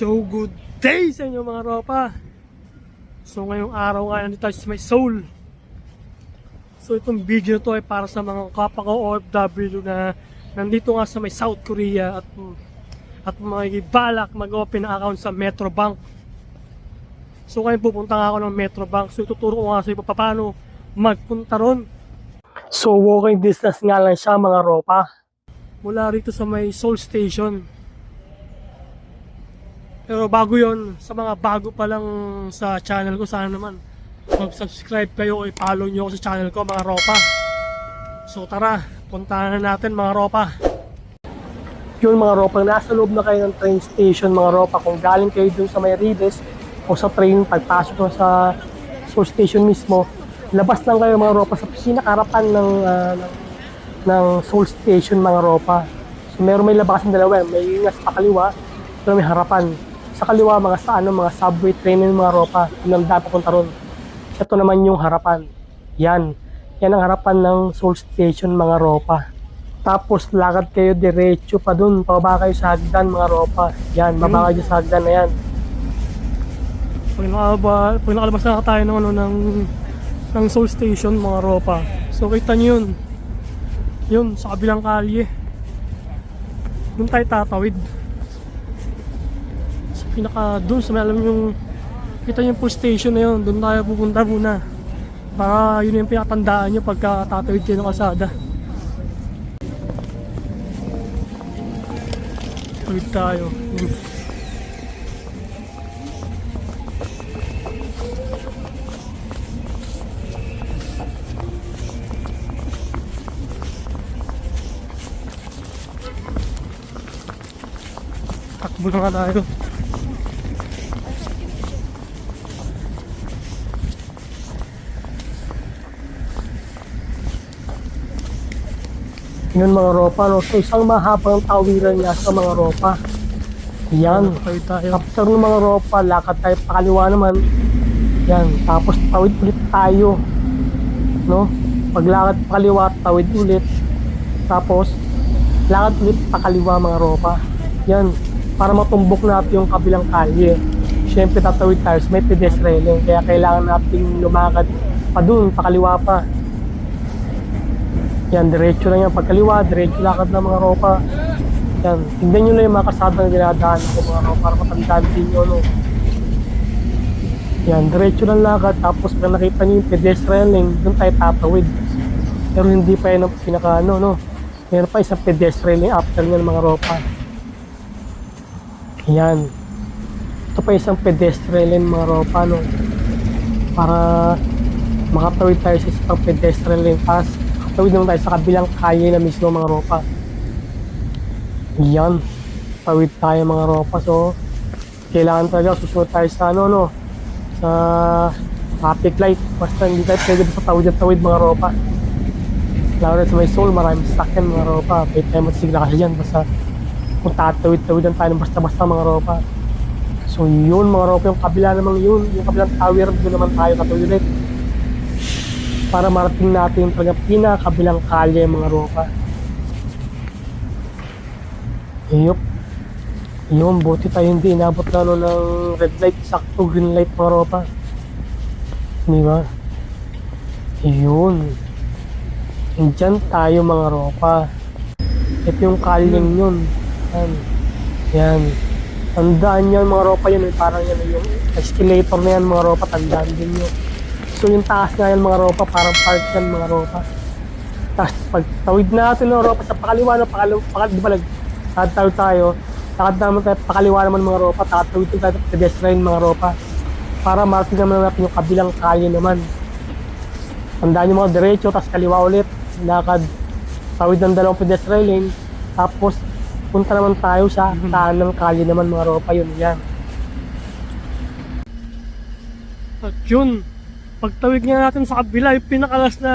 So good day sa inyo mga ropa. So ngayong araw nga nandito tayo sa may soul. So itong video na to ay para sa mga kapwa OFW na nandito nga sa may South Korea at at mga balak mag-open ng account sa Metrobank. So ngayon pupunta nga ako ng Metrobank. So ituturo ko nga sa iyo paano magpunta ron. So walking distance nga lang siya mga ropa. Mula rito sa may Seoul Station. Pero bago yon sa mga bago pa lang sa channel ko, sana naman mag-subscribe kayo o i-follow nyo ako sa channel ko mga ropa. So tara, puntahan na natin mga ropa. Yun mga ropa, nasa loob na kayo ng train station mga ropa. Kung galing kayo dun sa may Rides o sa train, pagpasok na sa Seoul Station mismo, labas lang kayo mga ropa sa pinakarapan ng, ah, ng, ng Seoul Station mga ropa. So meron may labasan dalawa, may yung sa kaliwa, pero may harapan. Sa kaliwa, mga sa ano, mga subway train yung mga ropa, yun ang dapat punta ron. Ito naman yung harapan. Yan. Yan ang harapan ng Seoul Station mga ropa. Tapos lakad kayo diretso pa dun, pababa kayo sa hagdan mga ropa. Yan, baba kayo sa hagdan na yan. Pag nakalaba, pag nakalabas na tayo ng, ano, ng, ng Seoul Station mga ropa. So kita nyo yun. Yun, sa kabilang kalye. Doon tayo tatawid. Pinaka, doon sa may yung kita yung post station na yun, doon tayo pupunta muna. Para yun yung pinakatandaan nyo pagka tatawid kayo ng kalsada. Tawid tayo. Yun. Takbo na nga tayo. Yun mga ropa, no? So isang mahabang tawiran niya sa mga ropa. Yan. Tawid tayo. After ng mga ropa, lakad tayo pakaliwa naman. Yan. Tapos tawid ulit tayo. No? Paglakad pakaliwa, tawid ulit. Tapos, lakad ulit pakaliwa mga ropa. Yan. Para matumbok natin yung kabilang kalye. Siyempre tatawid tayo sa may pedestrian kaya kailangan natin lumakad pa dun, pakaliwa pa. Yan, diretso lang yan. Pagkaliwa, diretso lakad ng mga ropa. Yan, tignan nyo na yung mga kasada na dinadaan ko mga ropa para matandaan din nyo, no. Yan, diretso lang lakad. Tapos pag nakita nyo yung pedestrian lane, doon tayo tatawid. Pero hindi pa yan ang pinaka, ano, no. Meron pa isang pedestrian lane after nyo mga ropa. Yan. Ito pa isang pedestrian lane mga ropa, no. Para makatawid tayo sa isang pedestrian lane. Tapos, tawid naman tayo sa kabilang kaya na mismo mga ropa. Yan. Tawid tayo mga ropa. So, kailangan talaga susunod tayo sa ano, no. Sa traffic light. Basta hindi tayo pwede sa tawid at tawid mga ropa. Lalo na sa may soul, maraming sakyan mga ropa. Pwede tayo magsigla kasi dyan. Basta kung tatawid-tawidan tayo ng basta-basta mga ropa. So yun mga ropa, yung kabila namang yun, yung kabilang tower, doon naman tayo katawid ulit para marating natin talaga pinakabilang kalye mga ropa. Yup. Yun, buti tayo hindi inabot na ano ng red light, sakto green light mga ropa. Di ba? Yun. Diyan tayo mga ropa. Ito yung kalyeng yun. Yan. Yan. Tandaan yan mga ropa yun. Parang yan yung escalator na yan mga ropa. Tandaan din yun. So yung taas nga yan mga ropa, parang park yan mga ropa. Tapos pag tawid natin ng ropa sa pakaliwa na pakaliwa, pakaliwa, di ba nag tatawid tayo, takad naman tayo pakaliwa naman mga ropa, tatawid din tayo sa pedestrian mga ropa. Para marating naman natin yung kabilang kalye naman. Tandaan nyo mga diretso, tapos kaliwa ulit, lakad, tawid ng dalawang pedestrian lane, tapos punta naman tayo sa taan ng kalye naman mga ropa, yun yan. At yun, pagtawid nga natin sa kabila, yung pinakalas na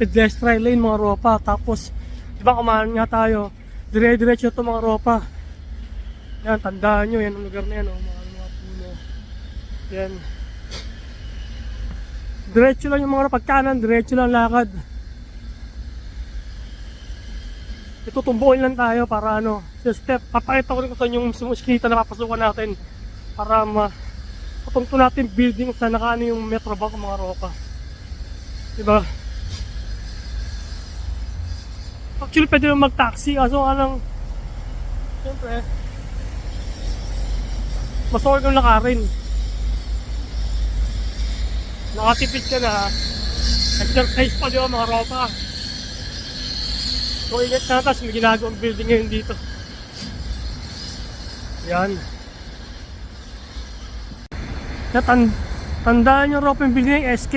pedestrian lane mga ropa. Tapos, di ba kumahan nga tayo, dire-diretso ito mga ropa. Yan, tandaan nyo, yan ang lugar na yan, oh, mga, mga puno. Yan. Diretso lang yung mga ropa, kanan, diretso lang lakad. itutumbukin lang tayo para ano, sa step, papakita ko rin kung saan yung sumuskita na papasukan natin para ma patunto natin building sa nakaano yung Metro Bank mga ropa. Diba? Actually, pwede naman mag-taxi. Kaso nga lang, siyempre, mas okay kang lakarin. Nakatipid ka na, exercise pa di ba mga ropa. So, ingat na tapos may ginagawang building ngayon dito. Yan. Natan tandaan nyo ropa yung building ng SK.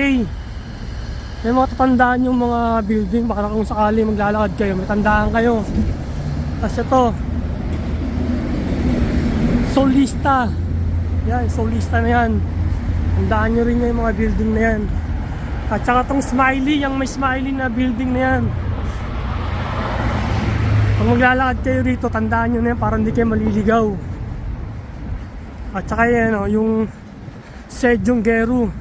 May mga tatandaan yung mga building, baka kung sakali maglalakad kayo, may tandaan kayo. Tapos ito, Solista. Yan, Solista na yan. Tandaan nyo rin yung mga building na yan. At saka tong Smiley, yung may Smiley na building na yan. Pag maglalakad kayo rito, tandaan nyo na yan para hindi kayo maliligaw. At saka yan, oh, yung Sejong Geru.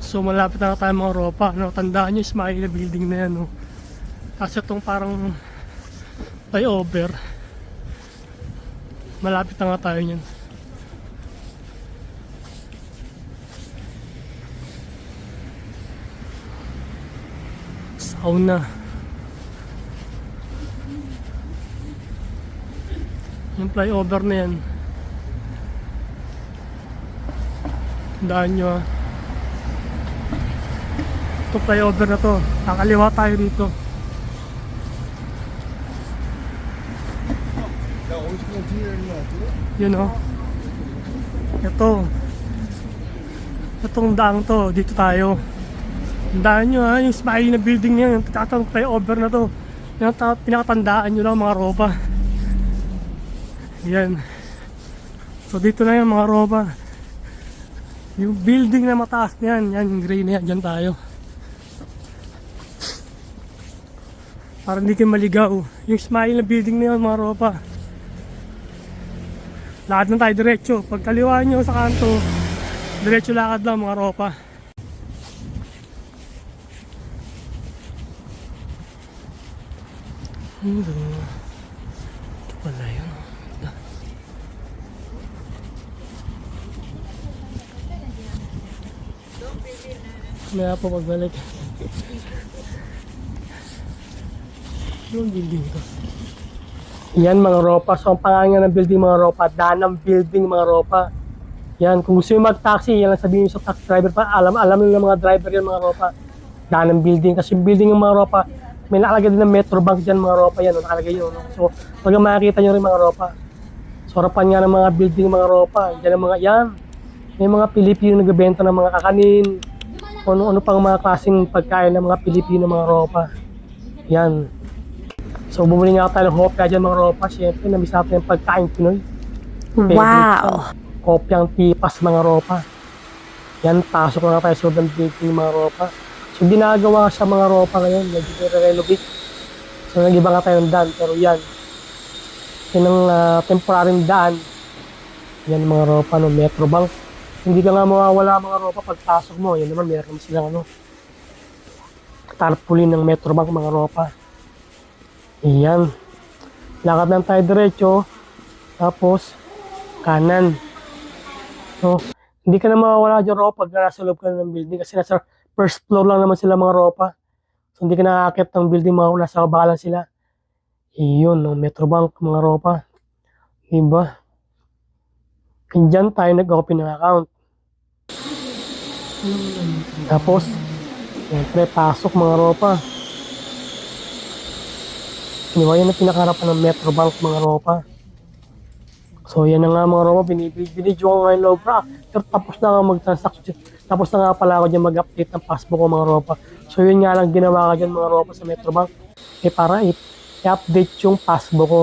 So malapit na tayo mga ropa. No? Tandaan nyo Smiley na building na yan. No? Tapos itong parang flyover. Malapit na nga tayo niyan. Sauna. Yung flyover na yan. Tandaan nyo ah. Ito flyover na to. Kakaliwa tayo dito. Yun oh. Ito. Itong daang to, dito tayo. Tandaan nyo ha, yung smiley na building niya, yung flyover na to. Pinakatandaan nyo lang mga ropa. Yan. So dito na yung mga ropa. Yung building na mataas na yan, yan, yung gray na yan, dyan tayo. Para hindi kayo maligaw. Yung smile na building na yun, mga ropa. Lakad na tayo diretso. Pag kaliwaan nyo sa kanto, diretso lakad lang mga ropa. Hello. Ito pala yun. Maya po pagbalik. Yung building to. Yan mga ropa. So ang pangalan ng building mga ropa, Danang Building mga ropa. Yan, kung gusto nyo mag-taxi, yan lang sabihin nyo sa taxi driver pa. Alam, alam nyo ng mga driver yan mga ropa. Danang Building. Kasi building ng mga ropa, may nakalagay din ng Metro Bank dyan mga ropa yan. No? Nakalagay yun. No? So, pag makikita nyo rin mga ropa. So, harapan nga ng mga building mga ropa. Yan ang mga, yan. May mga Pilipino nagbebenta ng mga kakanin. Ano-ano pang mga klaseng pagkain ng mga Pilipino mga ropa. Yan. So, bumili nga tayo ng hopya dyan mga ropa. Siyempre, nabisa natin yung pagkain Pinoy. Favorite Wow. ko. Kopyang tipas mga ropa. Yan, pasok na tayo sa sobrang building mga ropa. So, ginagawa sa mga ropa ngayon. Medyo nire-renovate. So, nag-iba nga tayo ng daan. Pero yan. Yan ang ah, temporary daan. Yan mga ropa no Metro Bank. Hindi ka nga mawawala mga ropa pagpasok mo. Yan naman, meron silang ano. Tarpaulin ng Metro Bank mga ropa. Yan. Lakad lang tayo diretso. Tapos, kanan. So, hindi ka na mawawala dyan ropa pag nasa loob ka ng building kasi nasa first floor lang naman sila mga ropa. So, hindi ka nakakit ng building mga nasa baba lang sila. Iyon, no, Metro Bank, mga ropa. Diba? And dyan tayo nag-open ng account. Tapos, siyempre, pasok mga ropa. Diba, yan ang pinakaharapan ng Metro Bank mga ropa. So, yan na nga mga ropa, binibidyo ko ngayon loob pra. Pero tapos na nga mag-transaction. Tapos na nga pala ako dyan mag-update ng passbook ko mga ropa. So, yun nga lang ginawa ka dyan mga ropa sa Metro Bank. Eh, para i-update yung passbook ko.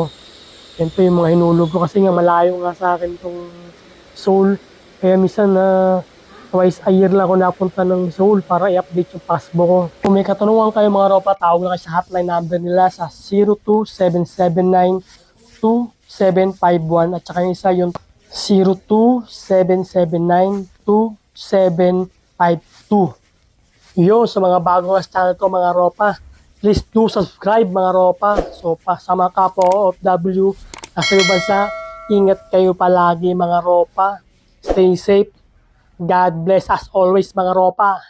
Yan po yung mga hinulog ko kasi nga malayo nga sa akin tong Seoul. Kaya minsan na twice a year lang ako napunta ng Seoul para i-update yung passbook ko. Kung may katanungan kayo mga ropa, tawag lang kayo sa hotline number nila sa 02779-2751 at saka yung isa yung 02779-2751 Yun, sa mga bago nga sa channel ko mga ropa. Please do subscribe mga ropa. So, pa, sa mga kapwa OFW, nasa ibang bansa, ingat kayo palagi mga ropa. Stay safe. God bless as always mga ropa.